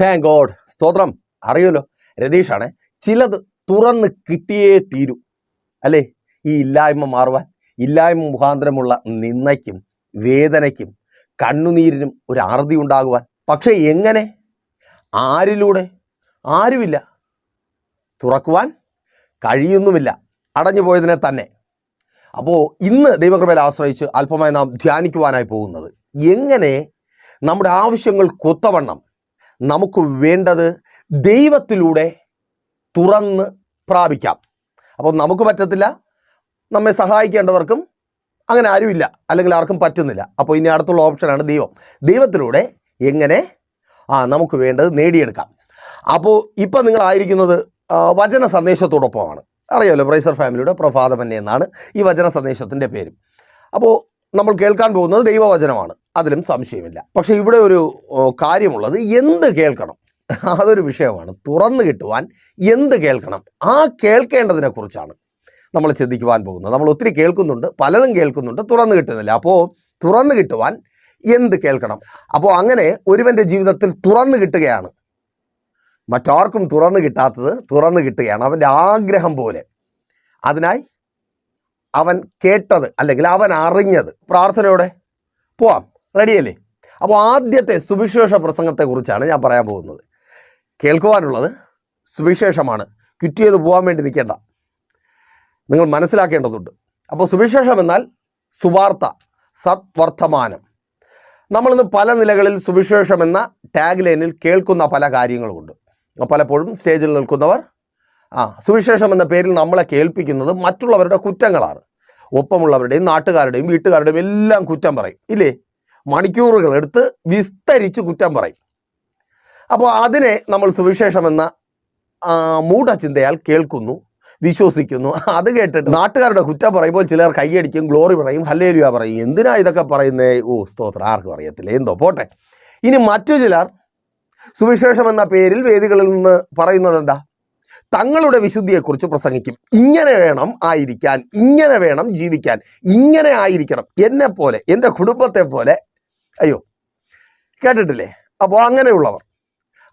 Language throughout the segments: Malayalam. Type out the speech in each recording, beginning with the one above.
താങ്ക് ഗോഡ് സ്തോത്രം. അറിയുമല്ലോ? രതീഷാണ് ചിലത് തുറന്ന് കിട്ടിയേ തീരൂ. അല്ലേ? ഈ ഇല്ലായ്മ മാറുവാൻ ഇല്ലായ്മ മുഖാന്തരമുള്ള നിന്ദയ്ക്കും വേദനയ്ക്കും കണ്ണുനീരിനും ഒരു അറുതി ഉണ്ടാകുവാൻ. പക്ഷേ എങ്ങനെ? ആരിലൂടെ? ആരുമില്ല. തുറക്കുവാൻ കഴിയുന്നുമില്ല. അടഞ്ഞു പോയതിനെ തന്നെ. അപ്പോൾ ഇന്ന് ദൈവകൃപയിൽ ആശ്രയിച്ച് അല്പമായി നാം ധ്യാനിക്കുവാനായി പോകുന്നത് എങ്ങനെ? നമ്മുടെ ആവശ്യങ്ങൾ കൊത്തവണ്ണം നമുക്ക് വേണ്ടത് ദൈവത്തിലൂടെ തുറന്ന് പ്രാപിക്കാം. അപ്പോൾ നമുക്ക് പറ്റത്തില്ല നമ്മെ സഹായിക്കേണ്ടവർക്കും അങ്ങനെ ആരുമില്ല അല്ലെങ്കിൽ ആർക്കും പറ്റുന്നില്ല. അപ്പോൾ ഇനി അടുത്തുള്ള ഓപ്ഷനാണ് ദൈവം. ദൈവത്തിലൂടെ എങ്ങനെ ആ നമുക്ക് വേണ്ടത് നേടിയെടുക്കാം. അപ്പോൾ ഇപ്പം നിങ്ങളായിരിക്കുന്നത് വചന സന്ദേശത്തോടൊപ്പമാണ്. അറിയാമല്ലോ പ്രൈസർ ഫാമിലിയുടെ പ്രഭാതമന്യ എന്നാണ് ഈ വചന സന്ദേശത്തിന്റെ പേര്. അപ്പോൾ നമ്മൾ കേൾക്കാൻ പോകുന്നത് ദൈവവചനമാണ്. അതിലും സംശയമില്ല. പക്ഷേ ഇവിടെ ഒരു കാര്യമുള്ളത് എന്ത് കേൾക്കണം? അതൊരു വിഷയമാണ്. തുറന്നു കിട്ടുവാൻ എന്ത് കേൾക്കണം? ആ കേൾക്കേണ്ടതിനെ കുറിച്ചാണ് നമ്മൾ ചിന്തിക്കുവാൻ പോകുന്നത്. നമ്മൾ ഒത്തിരി കേൾക്കുന്നുണ്ട് പലതും കേൾക്കുന്നുണ്ട് തുറന്നു കിട്ടുന്നില്ല. അപ്പോൾ തുറന്നു കിട്ടുവാൻ എന്ത് കേൾക്കണം? അപ്പോൾ അങ്ങനെ ഒരുവന്റെ ജീവിതത്തിൽ തുറന്നു കിട്ടുകയാണ്. മറ്റാർക്കും തുറന്നു കിട്ടാത്തത് തുറന്നു കിട്ടുകയാണ്. അവന്റെ ആഗ്രഹം പോലെ. അതിനായി അവൻ കേട്ടത് അല്ലെങ്കിൽ അവൻ അറിഞ്ഞത്. പ്രാർത്ഥനയോടെ പോവാം. റെഡിയല്ലേ? അപ്പോൾ ആദ്യത്തെ സുവിശേഷ പ്രസംഗത്തെക്കുറിച്ചാണ് ഞാൻ പറയാൻ പോകുന്നത്. കേൾക്കുവാനുള്ളത് സുവിശേഷമാണ്. കിട്ടിയത് പോകാൻ വേണ്ടി നിൽക്കേണ്ട. നിങ്ങൾ മനസ്സിലാക്കേണ്ടതുണ്ട്. അപ്പോൾ സുവിശേഷം എന്നാൽ സുവാർത്ത സത്വർത്തമാനം. നമ്മളിന്ന് പല നിലകളിൽ സുവിശേഷം എന്ന ടാഗ് ലൈനിൽ കേൾക്കുന്ന പല കാര്യങ്ങളുമുണ്ട്. പലപ്പോഴും സ്റ്റേജിൽ നിൽക്കുന്നവർ ആ സുവിശേഷം എന്ന പേരിൽ നമ്മളെ കേൾപ്പിക്കുന്നത് മറ്റുള്ളവരുടെ കുറ്റങ്ങളാണ്. ഒപ്പമുള്ളവരുടെയും നാട്ടുകാരുടെയും വീട്ടുകാരുടെയും എല്ലാം കുറ്റം പറയും. ഇല്ലേ? മണിക്കൂറുകൾ എടുത്ത് വിസ്തരിച്ച് കുറ്റം പറയും. അപ്പോൾ അതിനെ നമ്മൾ സുവിശേഷം എന്ന ആ, മൂഢചിന്തയാൽ കേൾക്കുന്നു വിശ്വസിക്കുന്നു. അത് കേട്ടിട്ട് നാട്ടുകാരുടെ കുറ്റം പറയുമ്പോൾ ചിലർ കൈയടിക്കും ഗ്ലോറി പറയും ഹല്ലേലുവ പറയും. എന്തിനാ ഇതൊക്കെ പറയുന്നേ? ഓ സ്തോത്രം. ആർക്കും അറിയത്തില്ല. എന്തോ പോട്ടെ. ഇനി മറ്റു ചിലർ സുവിശേഷം എന്ന പേരിൽ വേദികളിൽ നിന്ന് പറയുന്നത് എന്താ തങ്ങളുടെ വിശുദ്ധിയെക്കുറിച്ച് പ്രസംഗിക്കും. ഇങ്ങനെ വേണം ആയിരിക്കാൻ ഇങ്ങനെ വേണം ജീവിക്കാൻ ഇങ്ങനെ ആയിരിക്കണം. എന്നെ പോലെ എന്റെ കുടുംബത്തെ പോലെ അയ്യോ കേട്ടിട്ടില്ലേ? അപ്പോൾ അങ്ങനെയുള്ളവർ.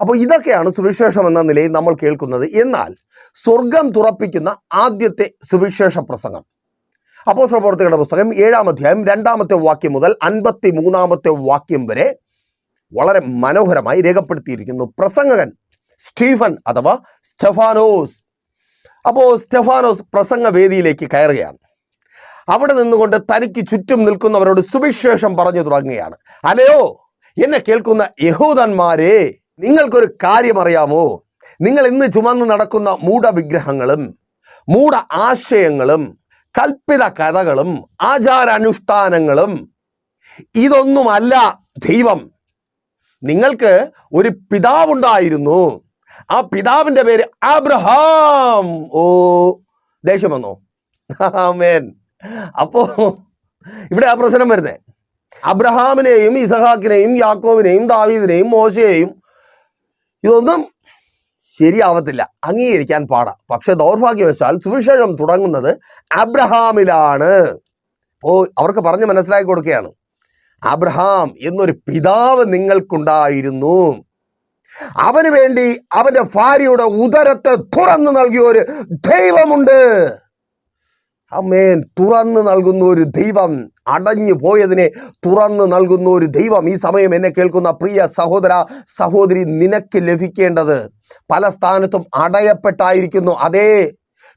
അപ്പോൾ ഇതൊക്കെയാണ് സുവിശേഷം എന്ന നിലയിൽ നമ്മൾ കേൾക്കുന്നത്. എന്നാൽ സ്വർഗം തുറപ്പിക്കുന്ന ആദ്യത്തെ സുവിശേഷ പ്രസംഗം. അപ്പോൾ പ്രവർത്തകരുടെ പുസ്തകം ഏഴാം അധ്യായം രണ്ടാമത്തെ വാക്യം മുതൽ അൻപത്തി മൂന്നാമത്തെ വാക്യം വരെ വളരെ മനോഹരമായി രേഖപ്പെടുത്തിയിരിക്കുന്നു. പ്രസംഗകൻ സ്റ്റീഫൻ അഥവാ സ്റ്റെഫാനോസ്. അപ്പോൾ സ്റ്റെഫാനോസ് പ്രസംഗവേദിയിലേക്ക് കയറുകയാണ്. അവിടെ നിന്നുകൊണ്ട് തനിക്ക് ചുറ്റും നിൽക്കുന്നവരോട് സുവിശേഷം പറഞ്ഞു തുടങ്ങുകയാണ്. അലയോ എന്നെ കേൾക്കുന്ന യഹൂദന്മാരെ നിങ്ങൾക്കൊരു കാര്യം അറിയാമോ? നിങ്ങൾ ഇന്ന് ചുമന്ന് നടക്കുന്ന മൂഢവിഗ്രഹങ്ങളും മൂഢ ആശയങ്ങളും കൽപ്പിത കഥകളും ആചാരാനുഷ്ഠാനങ്ങളും ഇതൊന്നുമല്ല ദൈവം. നിങ്ങൾക്ക് ഒരു പിതാവുണ്ടായിരുന്നു. ആ പിതാവിന്റെ പേര് അബ്രഹാം ഓ ദേഷ്യം വന്നോ? ആമേൻ. അപ്പോ ഇവിടെ ആ പ്രശ്നം വരുന്നത് അബ്രഹാമിനെയും ഇസഹാക്കിനെയും യാക്കോവിനെയും ദാവീദിനെയും മോശയെയും ഇതൊന്നും ശരിയാവത്തില്ല. അംഗീകരിക്കാൻ പാടാം. പക്ഷെ ദൗർഭാഗ്യവശാൽ സുവിശേഷം തുടങ്ങുന്നത് അബ്രഹാമിലാണ്. ഓ അവർക്ക് പറഞ്ഞ് മനസ്സിലാക്കി കൊടുക്കുകയാണ്. അബ്രഹാം എന്നൊരു പിതാവ് നിങ്ങൾക്കുണ്ടായിരുന്നു. അവന് വേണ്ടി അവന്റെ ഭാര്യയുടെ ഉദരത്തെ തുറന്നു നൽകിയ ഒരു ദൈവമുണ്ട്. അമ്മേൻ തുറന്ന് നൽകുന്ന ഒരു ദൈവം അടഞ്ഞു പോയതിനെ തുറന്ന് നൽകുന്ന ഒരു ദൈവം ഈ സമയം എന്നെ കേൾക്കുന്ന പ്രിയ സഹോദര സഹോദരി നിനക്ക് ലഭിക്കേണ്ടത് പല സ്ഥാനത്തും അടയപ്പെട്ടായിരിക്കുന്നു. അതേ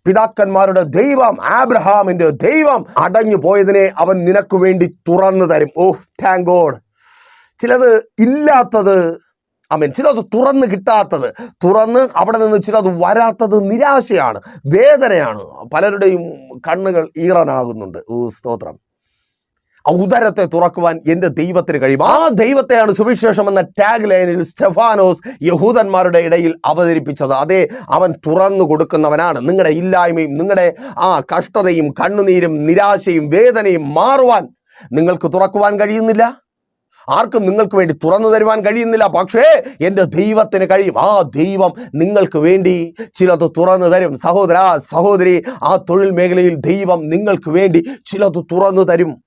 പിതാക്കന്മാരുടെ ദൈവം ആബ്രഹാമിന്റെ ദൈവം അടഞ്ഞു പോയതിനെ അവൻ നിനക്ക് വേണ്ടി തുറന്നു തരും. ഓ താങ്ക് ഗോഡ് ചിലത് ഇല്ലാത്തത് അമേൻ ചിലത് തുറന്ന് കിട്ടാത്തത് തുറന്ന് അവിടെ നിന്ന് ചിലത് വരാത്തത് നിരാശയാണ് വേദനയാണ്. പലരുടെയും കണ്ണുകൾ ഈറനാകുന്നുണ്ട്. സ്തോത്രം. ഉദരത്തെ തുറക്കുവാൻ എന്റെ ദൈവത്തിന് കഴിയും. ആ ദൈവത്തെയാണ് സുവിശേഷം എന്ന ടാഗ് ലൈനിൽ സ്റ്റെഫാനോസ് യഹൂദന്മാരുടെ ഇടയിൽ അവതരിപ്പിച്ചത്. അതേ അവൻ തുറന്നു കൊടുക്കുന്നവനാണ്. നിങ്ങളുടെ ഇല്ലായ്മയും നിങ്ങളുടെ ആ കഷ്ടതയും കണ്ണുനീരും നിരാശയും വേദനയും മാറുവാൻ നിങ്ങൾക്ക് തുറക്കുവാൻ കഴിയുന്നില്ല? ആർക്കും നിങ്ങൾക്ക് വേണ്ടി തുറന്നു തരുവാൻ കഴിയുന്നില്ല. പക്ഷേ എന്റെ ദൈവത്തിന് കഴിയും. ആ ദൈവം നിങ്ങൾക്ക് വേണ്ടി ചിലത് തുറന്നു തരും. സഹോദര സഹോദരി ആ തൊഴിൽ മേഖലയിൽ ദൈവം നിങ്ങൾക്ക് വേണ്ടി ചിലത് തുറന്നു തരും.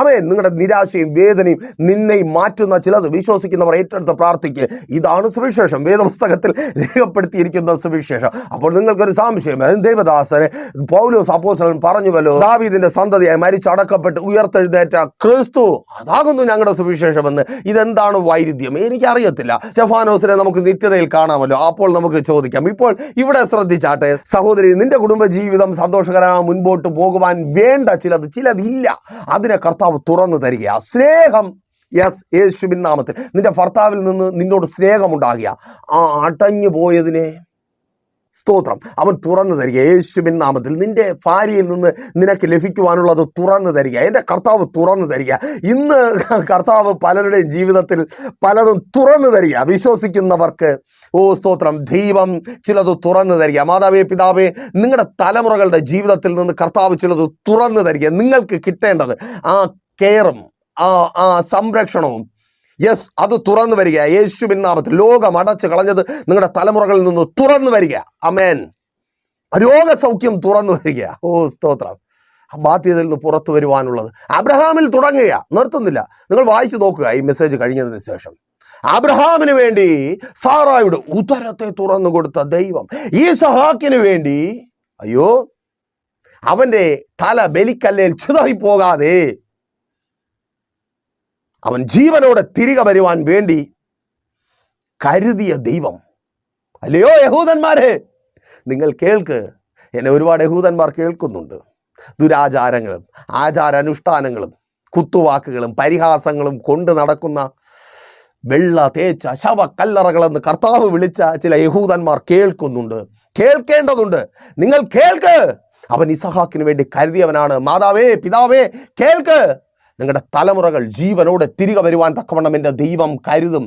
അവൻ നിങ്ങളുടെ നിരാശയും വേദനയും നിന്നെയും മാറ്റുന്ന ചിലത് വിശ്വസിക്കുന്നവർ ഏറ്റെടുത്ത് പ്രാർത്ഥിക്കുക ഇതാണ് സുവിശേഷം. വേദപുസ്തകത്തിൽ രേഖപ്പെടുത്തിയിരിക്കുന്ന സുവിശേഷം. അപ്പോൾ നിങ്ങൾക്കൊരു സംശയം. ദേവദാസനെ പൗലോസ് അപ്പോസ്തലൻ പറഞ്ഞുവല്ലോ ദാവീദിന്റെ സന്തതിയായി മരിച്ചടക്കപ്പെട്ട് ഉയർത്തെഴുന്നേറ്റ ക്രിസ്തു അതാകുന്നു ഞങ്ങളുടെ സുവിശേഷമെന്ന്. ഇതെന്താണ് വൈരുദ്ധ്യം? എനിക്കറിയത്തില്ല. സ്റ്റെഫാനോസിനെ നമുക്ക് നിത്യതയിൽ കാണാമല്ലോ. അപ്പോൾ നമുക്ക് ചോദിക്കാം. ഇപ്പോൾ ഇവിടെ ശ്രദ്ധിച്ചാട്ടെ. സഹോദരി നിന്റെ കുടുംബ ജീവിതം സന്തോഷകരമായി മുൻപോട്ട് പോകുവാൻ വേണ്ട ചിലത് ചിലതില്ല. അതിനെ കർത്താവ് തുറന്നു തരിക സ്നേഹം. യെസ് യേശുവിൻ നാമത്തിൽ. നിന്റെ ഭർത്താവിൽ നിന്ന് നിന്നോട് സ്നേഹമുണ്ടാകുക ആ അടഞ്ഞു പോയതിനെ സ്തോത്രം. അവൻ തുറന്നു തരിക യേശുവിൻ നാമത്തിൽ നിന്റെ ഭാര്യയിൽ നിന്ന് നിനക്ക് ലഭിക്കുവാനുള്ളത് തുറന്നു തരിക എന്റെ കർത്താവ് തുറന്നു തരിക ഇന്ന് കർത്താവ് പലരുടെയും ജീവിതത്തിൽ പലതും തുറന്നു തരിക വിശ്വസിക്കുന്നവർക്ക് ഓ സ്തോത്രം ദൈവം ചിലത് തുറന്നു തരിക മാതാവേ പിതാവേ നിങ്ങളുടെ തലമുറകളുടെ ജീവിതത്തിൽ നിന്ന് കർത്താവ് ചിലത് തുറന്നു തരിക നിങ്ങൾക്ക് കിട്ടേണ്ടത് ആ കെയറും ആ ആ സംരക്ഷണവും യെസ് അത് തുറന്നു വരിക. യേശുവിൻ നാമത്തിൽ ലോകം അടച്ചു കളഞ്ഞത് നിങ്ങളുടെ തലമുറകളിൽ നിന്ന് തുറന്നു വരിക. അമേൻ രോഗസൗഖ്യം തുറന്നു വരിക. ഓ സ്തോത്രം. ബാധ്യതയിൽ നിന്ന് പുറത്തു വരുവാനുള്ളത്. അബ്രഹാമിൽ തുടങ്ങുക. നിർത്തുന്നില്ല. നിങ്ങൾ വായിച്ചു നോക്കുക ഈ മെസ്സേജ് കഴിഞ്ഞതിന് ശേഷം. അബ്രഹാമിന് വേണ്ടി സാറായുടെ ഉദരത്തെ തുറന്നു കൊടുത്ത ദൈവം ഈ സഹാക്കിന് വേണ്ടി അയ്യോ അവന്റെ തല ബലിക്കല്ലേൽ ചിതറിപ്പോകാതെ അവൻ ജീവനോടെ തിരികെ വരുവാൻ വേണ്ടി കരുതിയ ദൈവം. അല്ലയോ യഹൂദന്മാരെ? നിങ്ങൾ കേൾക്ക്. എന്നെ ഒരുപാട് യഹൂദന്മാർ കേൾക്കുന്നുണ്ട്. ദുരാചാരങ്ങളും ആചാരാനുഷ്ഠാനങ്ങളും കുത്തുവാക്കുകളും പരിഹാസങ്ങളും കൊണ്ട് നടക്കുന്ന വെള്ള തേച്ച ശവ കല്ലറകളെന്ന് കർത്താവ് വിളിച്ച ചില യഹൂദന്മാർ കേൾക്കുന്നുണ്ട്. കേൾക്കേണ്ടതുണ്ട്. നിങ്ങൾ കേൾക്ക്. അവൻ ഇസഹാക്കിന് വേണ്ടി കരുതിയവനാണ്. മാതാവേ പിതാവേ കേൾക്ക്. നിങ്ങളുടെ തലമുറകൾ ജീവനോടെ തിരികെ വരുവാൻ തക്കവണ്ണം എന്റെ ദൈവം കരുതും.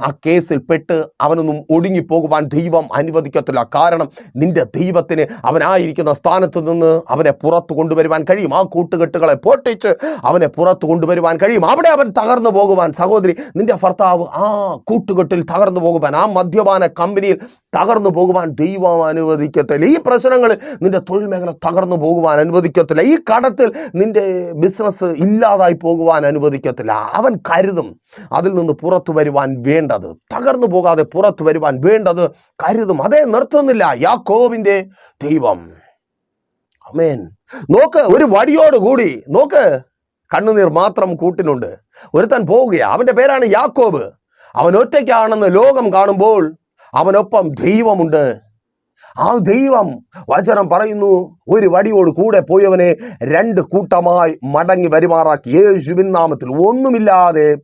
ആ കേസിൽ പെട്ട് അവനൊന്നും ഒടുങ്ങിപ്പോകുവാൻ ദൈവം അനുവദിക്കത്തില്ല. കാരണം നിന്റെ ദൈവത്തിന് അവനായിരിക്കുന്ന സ്ഥാനത്ത് നിന്ന് അവനെ പുറത്തു കൊണ്ടുവരുവാൻ കഴിയും. ആ കൂട്ടുകെട്ടുകളെ പൊട്ടിച്ച് അവനെ പുറത്തു കൊണ്ടുവരുവാൻ കഴിയും. അവിടെ അവൻ തകർന്നു പോകുവാൻ സഹോദരി നിന്റെ ഭർത്താവ് ആ കൂട്ടുകെട്ടിൽ തകർന്നു പോകുവാൻ ആ മദ്യപാന കമ്പനിയിൽ തകർന്നു പോകുവാൻ ദൈവം അനുവദിക്കത്തില്ല. ഈ പ്രശ്നങ്ങളിൽ നിന്റെ തൊഴിൽ മേഖല തകർന്നു പോകുവാൻ അനുവദിക്കത്തില്ല. ഈ കടത്തിൽ നിന്റെ ബിസിനസ് ഇല്ലാതായി പോകുവാൻ അനുവദിക്കത്തില്ല. അവൻ കരുതും അതിൽ നിന്ന് പുറത്തു വരുവാൻ വേണ്ടത്. തകർന്നു പോകാതെ പുറത്തു വരുവാൻ വേണ്ടത് കരുതും. അതേ നിർത്തുന്നില്ല യാക്കോവിന്റെ ദൈവം. അമേൻ നോക്ക് ഒരു വടിയോട് കൂടി നോക്ക് കണ്ണുനീർ മാത്രം കൂട്ടിനുണ്ട്. ഒരുത്തൻ പോവുകയാ. അവന്റെ പേരാണ് യാക്കോബ്. അവൻ ഒറ്റയ്ക്കാണെന്ന് ലോകം കാണുമ്പോൾ അവനൊപ്പം ദൈവമുണ്ട്. ആ ദൈവം വചനം പറയുന്നു ഒരു വടിയോട് കൂടെ പോയവനെ രണ്ട് കൂട്ടമായി മടങ്ങി വരുമാറാക്കി. യേശുവിൻ നാമത്തിൽ ഒന്നുമില്ലാതെ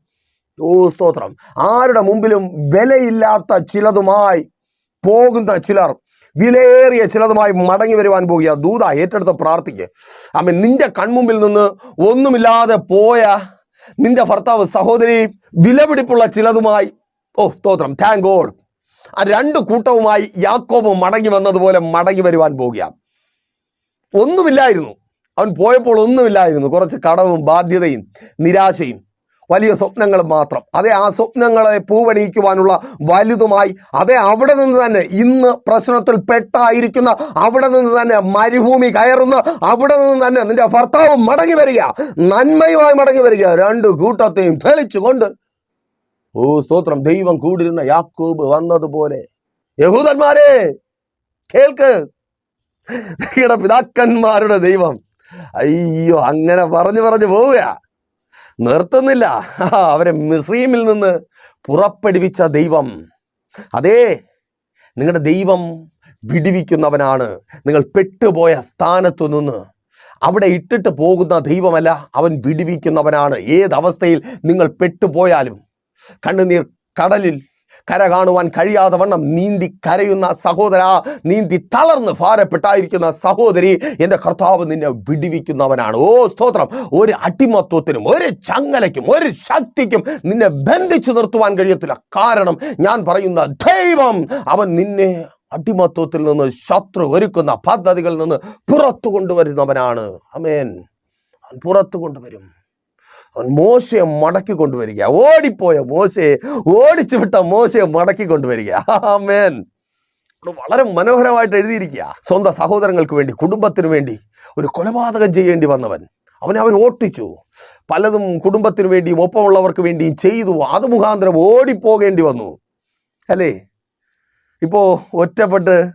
ഓ സ്തോത്രം. ആരുടെ മുമ്പിലും വിലയില്ലാത്ത ചിലതുമായി പോകുന്ന ചിലർ വിലയേറിയ ചിലതുമായി മടങ്ങി വരുവാൻ പോകുക. ദൂത ഏറ്റെടുത്ത് പ്രാർത്ഥിക്കുക അമ്മ നിന്റെ കൺമുമ്പിൽ നിന്ന് ഒന്നുമില്ലാതെ പോയ നിന്റെ ഭർത്താവ് സഹോദരി വിലപിടിപ്പുള്ള ചിലതുമായി ഓ സ്തോത്രം. താങ്ക് ഗോഡ് ആ രണ്ട് കൂട്ടവുമായി യാക്കോബ് മടങ്ങി വന്നതുപോലെ മടങ്ങി വരുവാൻ പോകുക. ഒന്നുമില്ലായിരുന്നു. അവൻ പോയപ്പോൾ ഒന്നുമില്ലായിരുന്നു. കുറച്ച് കടവും ബാധ്യതയും നിരാശയും. വലിയ സ്വപ്നങ്ങളും മാത്രം. അതേ ആ സ്വപ്നങ്ങളെ പൂവണിയിക്കുവാനുള്ള വലുതുമായി അതേ അവിടെ നിന്ന് തന്നെ ഇന്ന് പ്രശ്നത്തിൽ പെട്ടായിരിക്കുന്ന അവിടെ നിന്ന് തന്നെ മരുഭൂമി കയറുന്ന അവിടെ നിന്ന് തന്നെ നിന്റെ ഭർത്താവ് മടങ്ങി വരിക. നന്മയുമായി മടങ്ങി വരിക. രണ്ട് കൂട്ടത്തെയും തെളിച്ചുകൊണ്ട്. ഓ സ്തോത്രം. ദൈവം കൂടിരുന്ന യാക്കൂബ് വന്നതുപോലെ. യഹൂദന്മാരെ കേൾക്ക്. നിങ്ങളുടെ പിതാക്കന്മാരുടെ ദൈവം. അയ്യോ അങ്ങനെ പറഞ്ഞു പറഞ്ഞു പോവുക നിർത്തുന്നില്ല. അവരെ മിസ്രീമിൽ നിന്ന് പുറപ്പെടുവിച്ച ദൈവം. അതേ നിങ്ങളുടെ ദൈവം വിടിവിക്കുന്നവനാണ്. നിങ്ങൾ പെട്ടുപോയ സ്ഥാനത്തു നിന്ന്. അവിടെ ഇട്ടിട്ട് പോകുന്ന ദൈവമല്ല അവൻ വിടിവിക്കുന്നവനാണ്. ഏതവസ്ഥയിൽ നിങ്ങൾ പെട്ടുപോയാലും കണ്ണുനീർ കടലിൽ കര കാണുവാൻ കഴിയാതെ വണ്ണം നീന്തി കരയുന്ന സഹോദര നീന്തി തളർന്ന് ഭാരപ്പെട്ടായിരിക്കുന്ന സഹോദരി എന്റെ കർത്താവ് നിന്നെ വിടിവിക്കുന്നവനാണ്. ഓ സ്തോത്രം. ഒരു അടിമത്വത്തിനും ഒരു ചങ്ങലയ്ക്കും ഒരു ശക്തിക്കും നിന്നെ ബന്ധിച്ചു നിർത്തുവാൻ കഴിയത്തില്ല. കാരണം ഞാൻ പറയുന്ന ദൈവം അവൻ നിന്നെ അടിമത്വത്തിൽ നിന്ന് ശത്രു ഒരുക്കുന്ന പദ്ധതികളിൽ നിന്ന് പുറത്തു കൊണ്ടുവരുന്നവനാണ്. അമേൻ പുറത്തു കൊണ്ടുവരും. അവൻ മോശയെ മടക്കി കൊണ്ടുവരിക. ഓടിപ്പോയ മോശയെ ഓടിച്ചു വിട്ട മോശയെ മടക്കി കൊണ്ടുവരിക. ആമേൻ. വളരെ മനോഹരമായിട്ട് എഴുതിയിരിക്കുക. സ്വന്തം സഹോദരങ്ങൾക്ക് വേണ്ടി കുടുംബത്തിന് വേണ്ടി ഒരു കൊലപാതകം ചെയ്യേണ്ടി വന്നവൻ. അവനെ അവൻ ഓട്ടിച്ചു. പലതും കുടുംബത്തിന് വേണ്ടിയും ഒപ്പമുള്ളവർക്ക് വേണ്ടിയും ചെയ്തു. അത് മുഖാന്തരം ഓടിപ്പോകേണ്ടി വന്നു. അല്ലേ? ഇപ്പോൾ ഒറ്റപ്പെട്ട്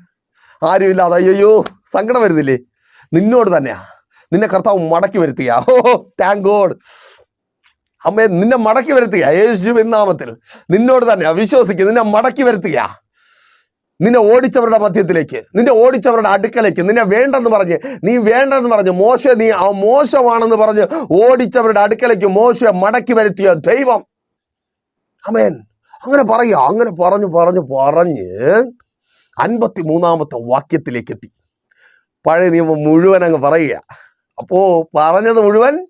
ആരുമില്ലാതെ അയ്യോ സങ്കടം വരുന്നില്ലേ? നിന്നോട് തന്നെയാ. നിന്നെ കർത്താവ് മടക്കി വരുത്തിയ. ഓ താങ്ക് ഗോഡ് അമ്മേ നിന്നെ മടക്കി വരുത്തുക യേശു നാമത്തിൽ. നിന്നോട് തന്നെ വിശ്വസിക്കുക നിന്നെ മടക്കി വരുത്തുക നിന്നെ ഓടിച്ചവരുടെ മധ്യത്തിലേക്ക് നിന്നെ ഓടിച്ചവരുടെ അടുക്കലേക്ക് നിന്നെ വേണ്ടെന്ന് പറഞ്ഞ് നീ വേണ്ടെന്ന് പറഞ്ഞ് മോശ നീ ആ മോശമാണെന്ന് പറഞ്ഞ് ഓടിച്ചവരുടെ അടുക്കലേക്ക് മോശ മടക്കി വരുത്തിയ ദൈവം. അമേൻ അങ്ങനെ പറയുക. അങ്ങനെ പറഞ്ഞു പറഞ്ഞു പറഞ്ഞ് അൻപത്തി മൂന്നാമത്തെ വാക്യത്തിലേക്ക് എത്തി. പഴയ നിയമം മുഴുവൻ അങ്ങ് പറയുക. അപ്പോ പറഞ്ഞത് മുഴുവൻ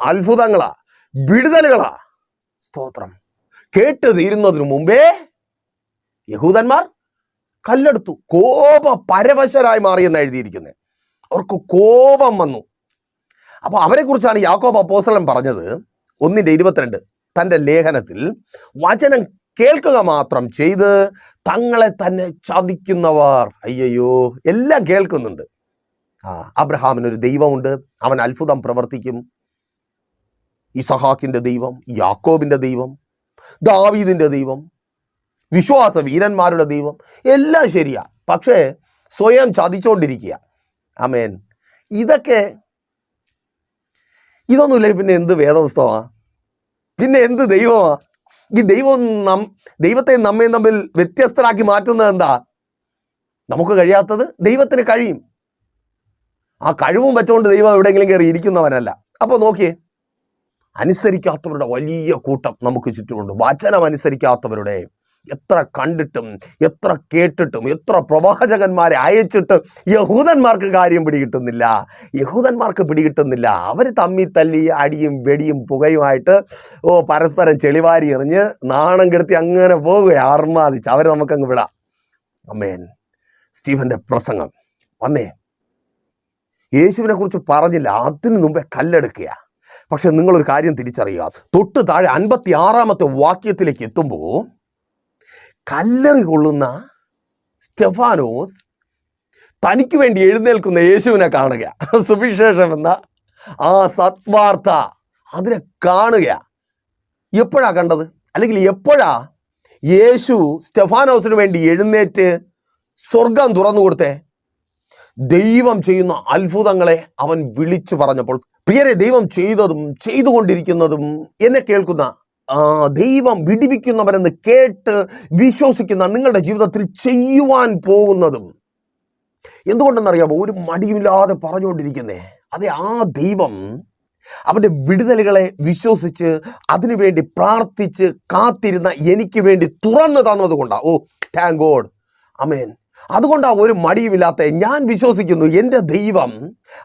അത്ഭുതങ്ങളാ വിടുതലുകളാ. സ്തോത്രം. കേട്ട് തീരുന്നതിന് മുമ്പേ യഹൂദന്മാർ കല്ലെടുത്തു. കോപ പരവശരായി മാറിയെന്ന് എഴുതിയിരിക്കുന്നത് അവർക്ക് കോപം വന്നു. അപ്പോൾ അവരെക്കുറിച്ചാണ് യാക്കോബ് അപ്പോസ്തലൻ പറഞ്ഞത്. ഒന്നിന്റെ ഇരുപത്തിരണ്ട് തന്റെ ലേഖനത്തിൽ വചനം കേൾക്കുക മാത്രം ചെയ്ത് തങ്ങളെ തന്നെ ചതിക്കുന്നവർ. അയ്യയ്യോ എല്ലാം കേൾക്കുന്നുണ്ട്. ആ അബ്രഹാമിനൊരു ദൈവമുണ്ട്. അവൻ അത്ഭുതം പ്രവർത്തിക്കും. ഇസഹാക്കിന്റെ ദൈവം യാക്കോബിന്റെ ദൈവം ദാവീദിന്റെ ദൈവം വിശ്വാസ വീരന്മാരുടെ ദൈവം എല്ലാം ശരിയാ. പക്ഷേ സ്വയം ചതിച്ചുകൊണ്ടിരിക്കുക അമേൻ ഇതൊക്കെ ഇതൊന്നുമില്ല പിന്നെ എന്ത് വേദപുസ്തകമാണ് പിന്നെ എന്ത് ദൈവമാ? ഈ ദൈവം നം ദൈവത്തെ നമ്മെ തമ്മിൽ വ്യത്യസ്തരാക്കി മാറ്റുന്നത് എന്താ? നമുക്ക് കഴിയാത്തത് ദൈവത്തിന് കഴിയും. ആ കഴിവും വെച്ചുകൊണ്ട് ദൈവം എവിടെയെങ്കിലും കയറി ഇരിക്കുന്നവനല്ല. അപ്പോൾ നോക്കിയേ അനുസരിക്കാത്തവരുടെ വലിയ കൂട്ടം നമുക്ക് ചുറ്റുമുണ്ട്. വചനം അനുസരിക്കാത്തവരുടെ എത്ര കണ്ടിട്ടും എത്ര കേട്ടിട്ടും എത്ര പ്രവാചകന്മാരെ അയച്ചിട്ടും യഹൂദന്മാർക്ക് കാര്യം പിടികിട്ടുന്നില്ല. യഹൂദന്മാർക്ക് പിടികിട്ടുന്നില്ല. അവർ തമ്മി തല്ലി അടിയും വെടിയും പുകയുമായിട്ട് ഓ പരസ്പരം ചെളിവാരി എറിഞ്ഞ് നാണം കെടുത്തി അങ്ങനെ പോകുക ആർമാദിച്ച് അവരെ നമുക്കങ്ങ് വിടാം. അമ്മേൻ സ്റ്റീഫന്റെ പ്രസംഗം. വന്നേ. യേശുവിനെ കുറിച്ച് പറഞ്ഞില്ല. അതിനു മുമ്പേ കല്ലെടുക്കുക പക്ഷെ നിങ്ങളൊരു കാര്യം തിരിച്ചറിയുക. തൊട്ട് താഴെ അൻപത്തി ആറാമത്തെ വാക്യത്തിലേക്ക് എത്തുമ്പോൾ കല്ലെറി കൊള്ളുന്ന സ്റ്റെഫാനോസ് തനിക്ക് വേണ്ടി എഴുന്നേൽക്കുന്ന യേശുവിനെ കാണുക. സുവിശേഷം എന്ന ആ സത്വാർത്ത അതിനെ കാണുക. എപ്പോഴാ കണ്ടത്? അല്ലെങ്കിൽ എപ്പോഴാ യേശു സ്റ്റെഫാനോസിന് വേണ്ടി എഴുന്നേറ്റ് സ്വർഗം തുറന്നു കൊടുത്തേ? ദൈവം ചെയ്യുന്ന അത്ഭുതങ്ങളെ അവൻ വിളിച്ചു പറഞ്ഞപ്പോൾ പ്രിയരെ ദൈവം ചെയ്തതും ചെയ്തുകൊണ്ടിരിക്കുന്നതും എന്നെ കേൾക്കുന്ന ദൈവം വിടിവിക്കുന്നവരെന്ന് കേട്ട് വിശ്വസിക്കുന്ന നിങ്ങളുടെ ജീവിതത്തിൽ ചെയ്യുവാൻ പോകുന്നതും. എന്തുകൊണ്ടെന്നറിയാമോ ഒരു മടിയില്ലാതെ പറഞ്ഞുകൊണ്ടിരിക്കുന്നേ അതെ ആ ദൈവം അവന്റെ വിടുതലുകളെ വിശ്വസിച്ച് അതിനുവേണ്ടി പ്രാർത്ഥിച്ച് കാത്തിരുന്ന എനിക്ക് വേണ്ടി തുറന്നു തന്നതുകൊണ്ടാണ് ഓ താങ്ക് ഗോഡ് അമേൻ അതുകൊണ്ടാണ് ഒരു മടിയുമില്ലാത്ത ഞാൻ വിശ്വസിക്കുന്നു എന്റെ ദൈവം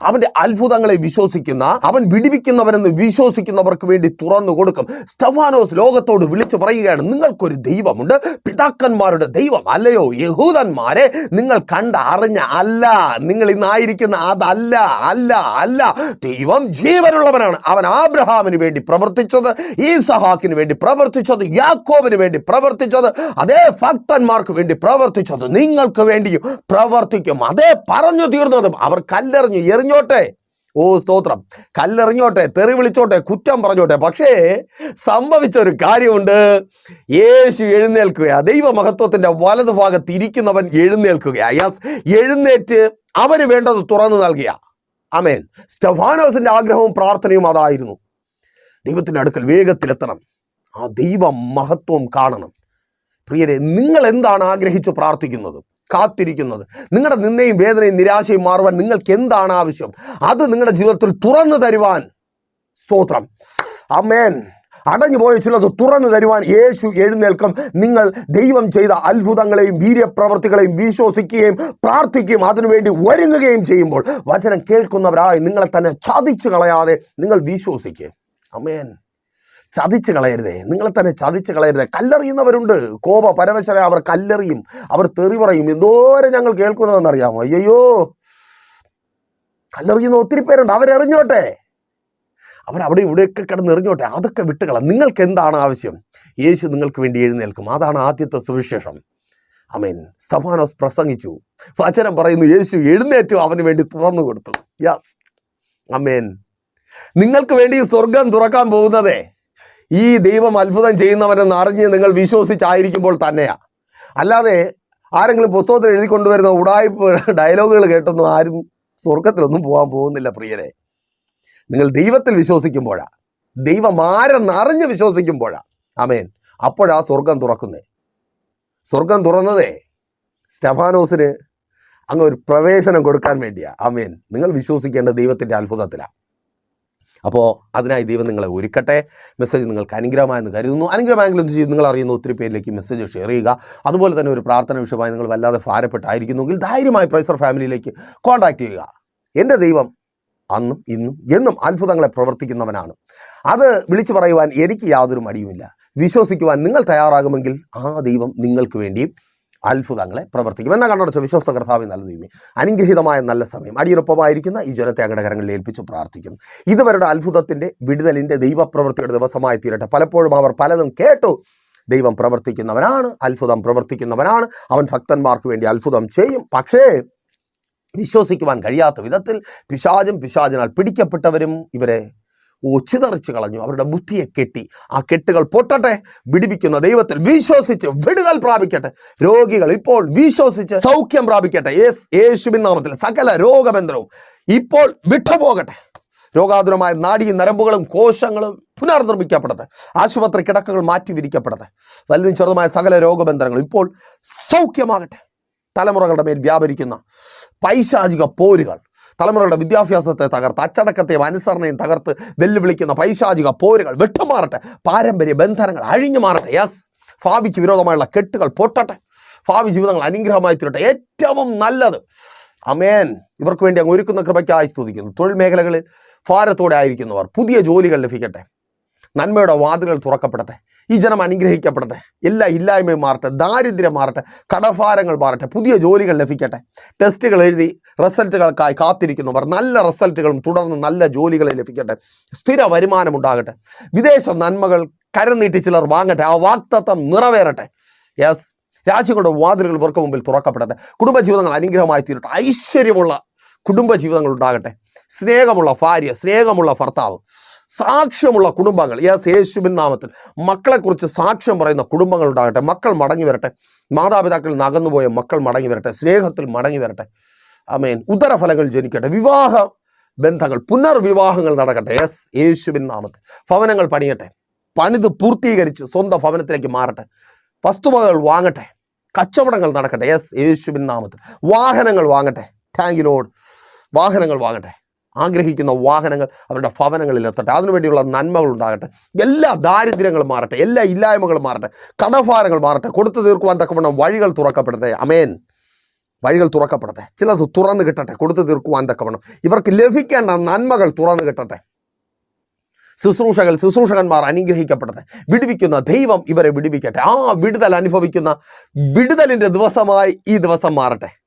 അവന്റെ അത്ഭുതങ്ങളെ വിശ്വസിക്കുന്ന അവൻ വിടിവിക്കുന്നവനെന്ന് വിശ്വസിക്കുന്നവർക്ക് വേണ്ടി തുറന്നു കൊടുക്കും. സ്റ്റഫാനോസ് ലോകത്തോട് വിളിച്ചു പറയുകയാണ് നിങ്ങൾക്കൊരു ദൈവമുണ്ട് പിതാക്കന്മാരുടെ ദൈവം അല്ലയോ? യഹൂദന്മാരെ നിങ്ങൾ കണ്ട അറിഞ്ഞ അല്ല നിങ്ങൾ ഇന്നായിരിക്കുന്ന അതല്ല അല്ല അല്ല. ദൈവം ജീവനുള്ളവനാണ്. അവൻ ആബ്രഹാമിന് വേണ്ടി പ്രവർത്തിച്ചത് ഈ സഹാക്കിന് വേണ്ടി പ്രവർത്തിച്ചത് യാക്കോബിന് വേണ്ടി പ്രവർത്തിച്ചത് അതേ ഭക്തന്മാർക്ക് വേണ്ടി പ്രവർത്തിച്ചത്. നിങ്ങൾക്ക് വേണ്ടിയും പ്രവർത്തിക്കും. അതേ പറഞ്ഞു തീർന്നതും അവർ കല്ലെറിഞ്ഞു. എറിഞ്ഞോട്ടെ? ഓ സ്തോത്രം. കല്ലെറിഞ്ഞോട്ടെ തെറി വിളിച്ചോട്ടെ കുറ്റം പറഞ്ഞോട്ടെ. പക്ഷേ സംഭവിച്ച ഒരു കാര്യമുണ്ട്. യേശു എഴുന്നേൽക്കുക ദൈവമഹത്വത്തിന്റെ വലതുഭാഗത്ത് ഇരിക്കുന്നവൻ എഴുന്നേൽക്കുക യാസ് എഴുന്നേറ്റ് അവന് വേണ്ടത് തുറന്നു നൽകിയ. അമേൻ സ്റ്റെഫാനോസിന്റെ ആഗ്രഹവും പ്രാർത്ഥനയും അതായിരുന്നു. ദൈവത്തിന്റെ അടുക്കൽ വേഗത്തിലെത്തണം. ആ ദൈവ മഹത്വം കാണണം. പ്രിയരെ നിങ്ങൾ എന്താണ് ആഗ്രഹിച്ച് പ്രാർത്ഥിക്കുന്നത്? കാത്തിരിക്കുന്നത്. നിങ്ങളുടെ നിന്നയും വേദനയും നിരാശയും മാറുവാൻ നിങ്ങൾക്ക് എന്താണ് ആവശ്യം? അത് നിങ്ങളുടെ ജീവിതത്തിൽ തുറന്നു തരുവാൻ സ്തോത്രം. അമേൻ അടഞ്ഞു പോയ ചിലത് തുറന്നു തരുവാൻ യേശു എഴുന്നേൽക്കും. നിങ്ങൾ ദൈവം ചെയ്ത അത്ഭുതങ്ങളെയും വീര്യപ്രവർത്തികളെയും വിശ്വസിക്കുകയും പ്രാർത്ഥിക്കുകയും അതിനുവേണ്ടി ഒരുങ്ങുകയും ചെയ്യുമ്പോൾ വചനം കേൾക്കുന്നവരായി നിങ്ങളെ തന്നെ ചതിച്ചു കളയാതെ നിങ്ങൾ വിശ്വസിക്കുകയും അമേൻ ചതിച്ച് കളയരുതേ. നിങ്ങളെ തന്നെ ചതിച്ച് കളയരുതേ. കല്ലെറിയുന്നവരുണ്ട്. കോപ പരവശര അവർ കല്ലെറിയും. അവർ തെറി പറയും. എന്തോരം ഞങ്ങൾ കേൾക്കുന്നതെന്നറിയാമോ? അയ്യോ കല്ലെറിയുന്ന ഒത്തിരി പേരുണ്ട്. അവരെറിഞ്ഞോട്ടെ. അവരവിടെ ഇവിടെയൊക്കെ കിടന്ന് എറിഞ്ഞോട്ടെ. അതൊക്കെ വിട്ടുകള നിങ്ങൾക്ക് എന്താണ് ആവശ്യം? യേശു നിങ്ങൾക്ക് വേണ്ടി എഴുന്നേൽക്കും. അതാണ് ആദ്യത്തെ സുവിശേഷം. അമേൻ സ്തഫാനോസ് പ്രസംഗിച്ചു. വചനം പറയുന്നു യേശു എഴുന്നേറ്റു അവന് വേണ്ടി തുറന്നു കൊടുത്തു. യാസ് അമേൻ നിങ്ങൾക്ക് വേണ്ടി സ്വർഗം തുറക്കാൻ പോകുന്നതേ. ഈ ദൈവം അത്ഭുതം ചെയ്യുന്നവരെന്ന് അറിഞ്ഞ് നിങ്ങൾ വിശ്വസിച്ചായിരിക്കുമ്പോൾ തന്നെയാ. അല്ലാതെ ആരെങ്കിലും പുസ്തകത്തിൽ എഴുതി കൊണ്ടുവരുന്ന ഉടായ്പ ഡയലോഗുകൾ കേട്ടൊന്നും ആരും സ്വർഗത്തിലൊന്നും പോകാൻ പോകുന്നില്ല പ്രിയരെ. നിങ്ങൾ ദൈവത്തിൽ വിശ്വസിക്കുമ്പോഴാ. ദൈവം ആരെന്ന് അറിഞ്ഞ് വിശ്വസിക്കുമ്പോഴാ. അമേൻ അപ്പോഴാ സ്വർഗം തുറക്കുന്നേ. സ്വർഗം തുറന്നതേ. സ്റ്റെഫാനോസിന് അങ്ങ് ഒരു പ്രവേശനം കൊടുക്കാൻ വേണ്ടിയാ. അമേൻ നിങ്ങൾ വിശ്വസിക്കേണ്ട ദൈവത്തിന്റെ അത്ഭുതത്തിലാണ് അപ്പോൾ അതിനായി ദൈവം നിങ്ങളെ ഒരുക്കട്ടെ. മെസ്സേജ് നിങ്ങൾക്ക് അനുഗ്രഹമായെന്ന് കരുതുന്നു. അനുഗ്രഹമായെങ്കിൽ എന്ത് ചെയ്യും? നിങ്ങൾ അറിയുന്ന ഒത്തിരി പേരിലേക്ക് മെസ്സേജ് ഷെയർ ചെയ്യുക. അതുപോലെ തന്നെ ഒരു പ്രാർത്ഥന വിഷയമായി നിങ്ങൾ വല്ലാതെ ഭാരപ്പെട്ടായിരിക്കുന്നുവെങ്കിൽ ധൈര്യമായി പ്രൈസർ ഫാമിലിയിലേക്ക് കോൺടാക്റ്റ് ചെയ്യുക. എന്റെ ദൈവം അന്നും ഇന്നും എന്നും അത്ഭുതങ്ങളെ പ്രവർത്തിക്കുന്നവനാണ്. അത് വിളിച്ചു പറയുവാൻ എനിക്ക് യാതൊരു മടിയുമില്ല. വിശ്വസിക്കുവാൻ നിങ്ങൾ തയ്യാറാകുമെങ്കിൽ ആ ദൈവം നിങ്ങൾക്ക് വേണ്ടിയും അത്ഭുതങ്ങളെ പ്രവർത്തിക്കും. എന്നാൽ കണ്ടടച്ച വിശ്വസ്ത കർത്താവ് നല്ല ദൈവമേ. അനുഗ്രഹീതമായ നല്ല സമയം. അടിയുറപ്പമായിരിക്കുന്ന ഈ ജനത്തെ അങ്ങടെ കരങ്ങളിൽ ഏൽപ്പിച്ച് പ്രാർത്ഥിക്കുന്നു ഇതുവരുടെ അത്ഭുതത്തിന്റെ വിടുതലിന്റെ ദൈവപ്രവൃത്തിയുടെ ദിവസമായി തീരട്ടെ. പലപ്പോഴും അവർ പലതും കേട്ടു. ദൈവം പ്രവർത്തിക്കുന്നവനാണ് അത്ഭുതം പ്രവർത്തിക്കുന്നവനാണ്. അവൻ ഭക്തന്മാർക്ക് വേണ്ടി അത്ഭുതം ചെയ്യും. പക്ഷേ വിശ്വസിക്കുവാൻ കഴിയാത്ത വിധത്തിൽ പിശാചും പിശാചിനാൽ പിടിക്കപ്പെട്ടവരും ഇവരെ ഒച്ചിതറിച്ച് കളഞ്ഞു. അവരുടെ ബുദ്ധിയെ കെട്ടി. ആ കെട്ടുകൾ പൊട്ടട്ടെ വിടുവിക്കുന്ന ദൈവത്തിൽ വിശ്വസിച്ച് വിടുതൽ പ്രാപിക്കട്ടെ. രോഗികൾ ഇപ്പോൾ വിശ്വസിച്ച് സൗഖ്യം പ്രാപിക്കട്ടെ. യേസ് യേശുവിൻ നാമത്തിൽ സകല രോഗബന്ധനവും ഇപ്പോൾ വിട്ടുപോകട്ടെ. രോഗാതുരമായ നാടിയും നരമ്പുകളും കോശങ്ങളും പുനർനിർമ്മിക്കപ്പെടട്ടെ. ആശുപത്രി കിടക്കകൾ മാറ്റി വിരിക്കപ്പെടട്ടെ വലുതും ചെറുതുമായ സകല രോഗബന്ധനങ്ങളും ഇപ്പോൾ സൗഖ്യമാകട്ടെ. തലമുറകളുടെ മേൽ വ്യാപരിക്കുന്ന പൈശാചിക പോരുകൾ. തലമുറകളുടെ വിദ്യാഭ്യാസത്തെ തകർത്ത് അച്ചടക്കത്തെയും അനുസരണയും തകർത്ത് വെല്ലുവിളിക്കുന്ന പൈശാചിക പോരുകൾ വിട്ടുമാറട്ടെ. പാരമ്പര്യ ബന്ധനങ്ങൾ അഴിഞ്ഞു മാറട്ടെ. യെസ് ഭാവിക്ക് വിരോധമായുള്ള കെട്ടുകൾ പൊട്ടട്ടെ. ഭാവി ജീവിതങ്ങൾ അനുഗ്രഹമായി തീരട്ടെ. ഏറ്റവും നല്ലത്. അമേൻ ഇവർക്ക് വേണ്ടി അങ്ങ് ഒരുക്കുന്ന കൃപയ്ക്കായി സ്തുതിക്കുന്നു. തൊഴിൽ മേഖലകളിൽ ഭാരത്തോടെ ആയിരിക്കുന്നവർ പുതിയ ജോലികൾ ലഭിക്കട്ടെ. നന്മയുടെ വാതിലുകൾ തുറക്കപ്പെടട്ടെ. ഈ ജനം അനുഗ്രഹിക്കപ്പെടട്ടെ. എല്ലാ ഇല്ലായ്മയും മാറട്ടെ ദാരിദ്ര്യം മാറട്ടെ കടഭാരങ്ങൾ മാറട്ടെ പുതിയ ജോലികൾ ലഭിക്കട്ടെ. ടെസ്റ്റുകൾ എഴുതി റിസൾട്ടുകൾക്കായി കാത്തിരിക്കുന്നവർ നല്ല റിസൾട്ടുകളും തുടർന്ന് നല്ല ജോലികളെ ലഭിക്കട്ടെ. സ്ഥിര വരുമാനം ഉണ്ടാകട്ടെ. വിദേശ നന്മകൾ കരനീട്ടി ചിലർ വാങ്ങട്ടെ. ആ വാക്തത്വം നിറവേറട്ടെ. യെസ് രാജ്യങ്ങളുടെ വാതിലുകൾ ഇവർക്ക് മുമ്പിൽ തുറക്കപ്പെടട്ടെ. കുടുംബജീവിതങ്ങൾ അനുഗ്രഹമായി തീരട്ടെ. ഐശ്വര്യമുള്ള കുടുംബജീവിതങ്ങൾ ഉണ്ടാകട്ടെ സ്നേഹമുള്ള ഭാര്യ സ്നേഹമുള്ള ഭർത്താവ് സാക്ഷ്യമുള്ള കുടുംബങ്ങൾ. യെസ് യേശുവിൻ നാമത്തിൽ. മക്കളെക്കുറിച്ച് സാക്ഷ്യം പറയുന്ന കുടുംബങ്ങൾ ഉണ്ടാകട്ടെ മക്കൾ മടങ്ങി വരട്ടെ. മാതാപിതാക്കൾ നകന്നുപോയ മക്കൾ മടങ്ങി വരട്ടെ. സ്നേഹത്തിൽ മടങ്ങി വരട്ടെ. അമേൻ ഉദരഫലങ്ങൾ ജനിക്കട്ടെ. വിവാഹ ബന്ധങ്ങൾ പുനർവിവാഹങ്ങൾ നടക്കട്ടെ. യെസ് യേശുബിൻ നാമത്തിൽ. ഭവനങ്ങൾ പണിയട്ടെ. പണിത് പൂർത്തീകരിച്ച് സ്വന്തം ഭവനത്തിലേക്ക് മാറട്ടെ. വസ്തുവകൾ വാങ്ങട്ടെ. കച്ചവടങ്ങൾ നടക്കട്ടെ. യെസ് യേശുവിൻ നാമത്തിൽ. വാഹനങ്ങൾ വാങ്ങട്ടെ. താങ്ക് യു ലോഡ് വാഹനങ്ങൾ വാങ്ങട്ടെ. ആഗ്രഹിക്കുന്ന വാഹനങ്ങൾ അവരുടെ ഭവനങ്ങളിൽ എത്തട്ടെ. അതിനുവേണ്ടിയുള്ള നന്മകൾ ഉണ്ടാകട്ടെ. എല്ലാ ദാരിദ്ര്യങ്ങളും മാറട്ടെ. എല്ലാ ഇല്ലായ്മകളും മാറട്ടെ. കടഭാരങ്ങൾ മാറട്ടെ. കൊടുത്തു തീർക്കുവാൻ തക്കവണ്ണം വഴികൾ തുറക്കപ്പെടട്ടെ. അമേൻ. വഴികൾ തുറക്കപ്പെടട്ടെ. ചിലത് തുറന്നു കിട്ടട്ടെ. കൊടുത്തു തീർക്കുവാൻ തക്കവണ്ണം. ഇവർക്ക് ലഭിക്കേണ്ട നന്മകൾ തുറന്നു കിട്ടട്ടെ. ശുശ്രൂഷകൾ ശുശ്രൂഷകന്മാർ അനുഗ്രഹിക്കപ്പെടട്ടെ. വിടുവിക്കുന്ന ദൈവം ഇവരെ വിടുവിക്കട്ടെ. ആ വിടുതൽ അനുഭവിക്കുന്ന വിടുതലിന്റെ ദിവസമായി ഈ ദിവസം മാറട്ടെ.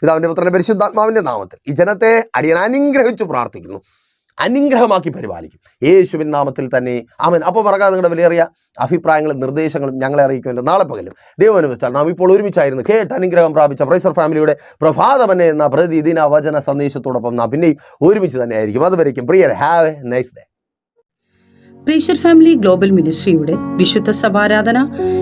പിതാവിന്റെ പുത്രന്റെ പരിശുദ്ധാത്മാവിന്റെ നാമത്തിൽ ഈ ജനത്തെ അടിയൻ അനുഗ്രഹിച്ചു പ്രാർത്ഥിക്കുന്നു. അനുഗ്രഹമാക്കി പരിപാലിക്കും. യേശുവിൻ നാമത്തിൽ തന്നെ. അവൻ അപ്പോൾ പറകാതെ നിങ്ങളുടെ വിലയേറിയ അഭിപ്രായങ്ങളും നിർദ്ദേശങ്ങളും ഞങ്ങളെ അറിയിക്കുമല്ലോ നാളെ പകലും ദൈവം അനുവദിച്ചാൽ നാം ഇപ്പോൾ ഒരുമിച്ചായിരുന്നു കേട്ട് അനുഗ്രഹം പ്രാപിച്ച പ്രൈസർ ഫാമിലിയുടെ പ്രഭാതമനെ എന്ന പ്രതിദിന വചന സന്ദേശത്തോടൊപ്പം നാം പിന്നെയും ഒരുമിച്ച് തന്നെ ആയിരിക്കും. അതുവരേക്കും prior have a nice day pressure family global മിനിസ്ട്രിയുടെ വിശുദ്ധ സഭാരാധന